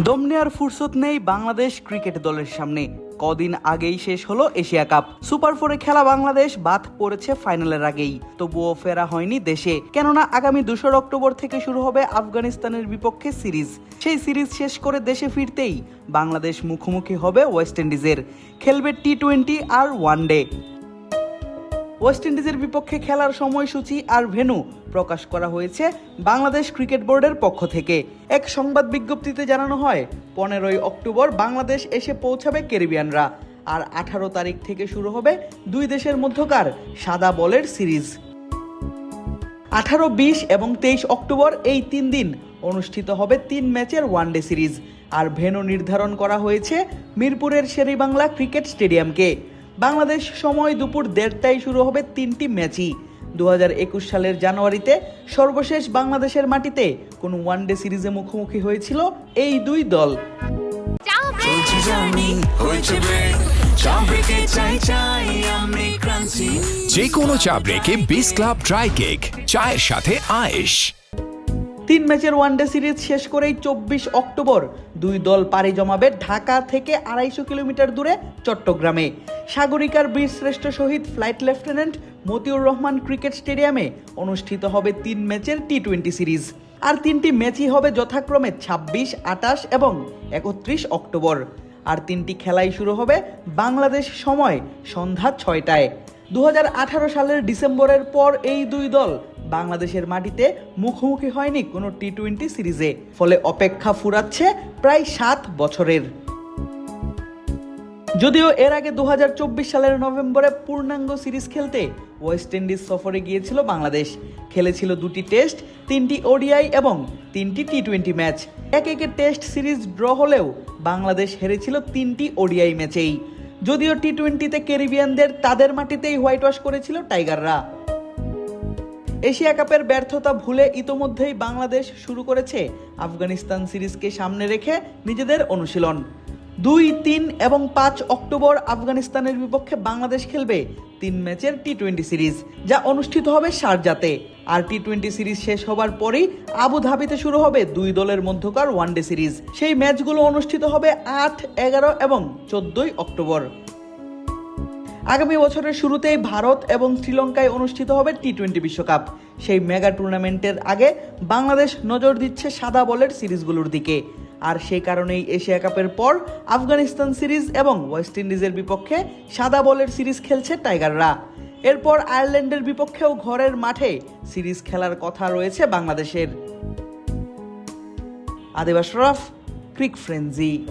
দম নেওয়ার ফুরসত নেই বাংলাদেশ ক্রিকেট দলের সামনে। কদিন আগেই শেষ হলো এশিয়া কাপ। সুপার ফোরে খেলা বাংলাদেশ, বাদ পড়েছে ফাইনালের আগেই। তবুও ফেরা হয়নি দেশে। কেননা আগামী দুশোর অক্টোবর থেকে শুরু হবে আফগানিস্তানের বিপক্ষে সিরিজ। সেই সিরিজ শেষ করে দেশে ফিরতেই বাংলাদেশ মুখোমুখি হবে ওয়েস্ট ইন্ডিজের। খেলবে টি টোয়েন্টি আর ওয়ান ডে। ওয়েস্ট ইন্ডিজের বিপক্ষে খেলার সময়সূচি আর ভেনু প্রকাশ করা হয়েছে বাংলাদেশ ক্রিকেট বোর্ডের পক্ষ থেকে। এক সংবাদ বিজ্ঞপ্তিতে জানানো হয়, পনেরোই অক্টোবর বাংলাদেশ এসে পৌঁছাবে ক্যারিবিয়ানরা আর আঠারো তারিখ থেকে শুরু হবে দুই দেশের মধ্যকার সাদা বলের সিরিজ। আঠারো, বিশ এবং তেইশ অক্টোবর এই তিন দিন অনুষ্ঠিত হবে তিন ম্যাচের ওয়ানডে সিরিজ। আর ভেনু নির্ধারণ করা হয়েছে মিরপুরের শেরিবাংলা ক্রিকেট স্টেডিয়ামকে। বাংলাদেশ সময় দুপুর দেড়টায় শুরু হবে তিনটি ম্যাচই। দু হাজার একুশ সালের জানুয়ারিতে সর্বশেষ বাংলাদেশের মাটিতে কোনো ওয়ানডে সিরিজে মুখোমুখি হয়েছিল এই দুই দল। যে কোনো চা ব্রেকে বিস ক্লাব ড্রাই কেক চায়ের সাথে আয়েশ। তিন ম্যাচের ওয়ানডে সিরিজ শেষ করেই চব্বিশ অক্টোবর দুই দল পাড়ি জমাবে ঢাকা থেকে আড়াইশো কিলোমিটার দূরে চট্টগ্রামে। সাগরিকার বীর শ্রেষ্ঠ শহীদ flight lieutenant Motiur Rahman cricket স্টেডিয়ামে অনুষ্ঠিত হবে তিন ম্যাচের টি টোয়েন্টি সিরিজ আর তিনটি ম্যাচই হবে যথাক্রমে ছাব্বিশ আটাশ এবং একত্রিশ অক্টোবর। আর তিনটি খেলাই শুরু হবে বাংলাদেশ সময় সন্ধ্যা ছয়টায়। দু হাজার আঠারো সালের ডিসেম্বরের পর এই দুই দল বাংলাদেশের মাটিতে মুখোমুখি হয়নি কোনো টি টোয়েন্টি সিরিজে, ফলে অপেক্ষা ফুরাচ্ছে প্রায় সাত বছরের। যদিও এর আগে দু হাজার চব্বিশ সালের নভেম্বরে পূর্ণাঙ্গ সিরিজ খেলতে ওয়েস্ট ইন্ডিজ সফরে গিয়েছিল বাংলাদেশ। খেলেছিল দুটি টেস্ট, তিনটি ওডিআই এবং তিনটি টি টোয়েন্টি ম্যাচ। এক একে টেস্ট সিরিজ ড্র হলেও বাংলাদেশ হেরেছিল তিনটি ওডিআই ম্যাচেই। যদিও টি টোয়েন্টিতে ক্যারিবিয়ানদের তাদের মাটিতেই হোয়াইট ওয়াশ করেছিল টাইগাররা। এশিয়া কাপের ব্যর্থতা ভুলে ইতোমধ্যেই বাংলাদেশ শুরু করেছে আফগানিস্তান সিরিজকে সামনে রেখে নিজেদের অনুশীলন। দুই, তিন এবং পাঁচ অক্টোবর আফগানিস্তানের বিপক্ষে বাংলাদেশ খেলবে তিন ম্যাচের টি টোয়েন্টি সিরিজ, যা অনুষ্ঠিত হবে শারজাতে আর টি টোয়েন্টি সিরিজ শেষ হবার পরেই আবু ধাবিতে শুরু হবে দুই দলের মধ্যকার ওয়ানডে সিরিজ। সেই ম্যাচগুলো অনুষ্ঠিত হবে আট, এগারো এবং চোদ্দই অক্টোবর। আগামী বছরের শুরুতেই ভারত এবং শ্রীলঙ্কায় অনুষ্ঠিত হবে টি টোয়েন্টি বিশ্বকাপ। সেই মেগা টুর্নামেন্টের আগে বাংলাদেশ নজর দিচ্ছে সাদা বলের সিরিজগুলোর দিকে। আর সেই কারণেই এশিয়া কাপের পর আফগানিস্তান সিরিজ এবং ওয়েস্ট ইন্ডিজের বিপক্ষে সাদা বলের সিরিজ খেলছে টাইগাররা। এরপর আয়ারল্যান্ডের বিপক্ষেও ঘরের মাঠে সিরিজ খেলার কথা রয়েছে বাংলাদেশের। আদিবাস রফ, ক্রিক ফ্রেন্জি